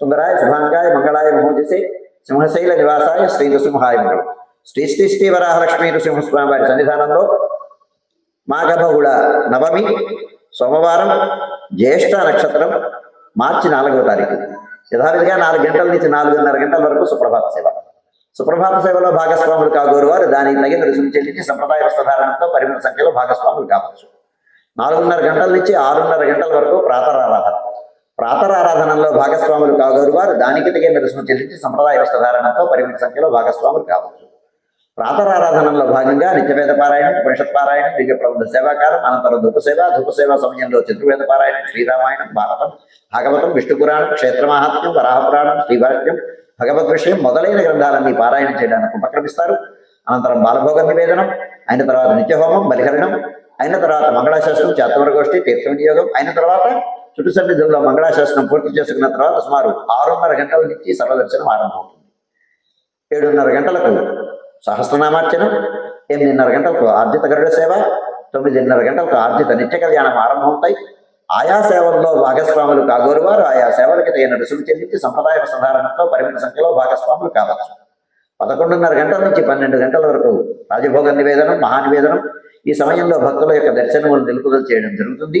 సుందరాయ శుభాంగాయ మంగళాయ మహోజసే సింహశైల నివాసాయ శ్రీ నృసింహాయ మంగళం శ్రీ శ్రీ శ్రీ వరాహలక్ష్మీ నృసింహస్వామి వారి సన్నిధానంలో మాఘబహుళ నవమి సోమవారం జ్యేష్ఠ నక్షత్రం మార్చి నాలుగవ తారీఖు. యథావిధిగా నాలుగు గంటల నుంచి నాలుగున్నర గంటల వరకు సుప్రభాత సేవ. సుప్రభాత సేవలో భాగస్వాములు కాగోరు వారు దానికి తగిన రుసుము చెల్లించి సంప్రదాయ వస్త్రధారణతో పరిమిత సంఖ్యలో భాగస్వాములు కావచ్చు. నాలుగున్నర గంటల నుంచి ఆరున్నర గంటల వరకు ప్రాతరారాధన. ప్రాతరారాధనలో భాగస్వాములు కాగోరు వారు. దానికి తగిన రుసుము చెల్లించి సంప్రదాయ వస్త్రధారణతో పరిమిత సంఖ్యలో భాగస్వాములు కావచ్చు. ప్రాతరారాధనలో భాగంగా నిత్యవేద పారాయణం ఉపనిషత్ పారాయణం దివ్య ప్రబంధ సేవాకాలం అనంతరం ధూపసేవ ధూపసేవ సమయంలో చతుర్వేద పారాయణం శ్రీరామాయణం భారతం భాగవతం విష్ణు పురాణం క్షేత్ర మహాత్మ్యం వరాహ పురాణం శ్రీభాష్యం భగవద్ విషయం మొదలైన గ్రంథాలన్నీ పారాయణం చేయడానికి ఉపక్రమిస్తారు. అనంతరం బాలభోగ నివేదనం అయిన తర్వాత నిత్యహోమం బలిహరణం అయిన తర్వాత మంగళాశాస్త్రం చాతవర గోష్ఠి తీర్థ వినియోగం అయిన తర్వాత చుట్టు సన్నిధుల్లో మంగళాశాసనం పూర్తి చేసుకున్న తర్వాత సుమారు ఆరున్నర గంటల నుంచి సర్వదర్శనం ఆరంభమవుతుంది. ఏడున్నర గంటలకు సహస్రనామార్చనం ఎనిమిదిన్నర గంటలకు ఆర్జిత గరుడ సేవ తొమ్మిదిన్నర గంటలకు ఆర్జిత నిత్య కళ్యాణం ఆరంభమవుతాయి. ఆయా సేవల్లో భాగస్వాములు కాగోరు వారు ఆయా సేవలకి తగిన రుసుము చెల్లించి సంప్రదాయ సాధారణతో పరిమిత సంఖ్యలో భాగస్వాములు కావచ్చు. పదకొండున్నర గంటల నుంచి పన్నెండు గంటల వరకు రాజభోగ నివేదనం మహానివేదనం ఈ సమయంలో భక్తుల యొక్క దర్శనములు నిలుపుదల చేయడం జరుగుతుంది.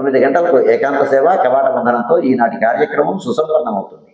తొమ్మిది గంటలకు ఏకాంత సేవ కవాట బంధనంతో ఈనాటి కార్యక్రమం సుసంపన్నమవుతుంది.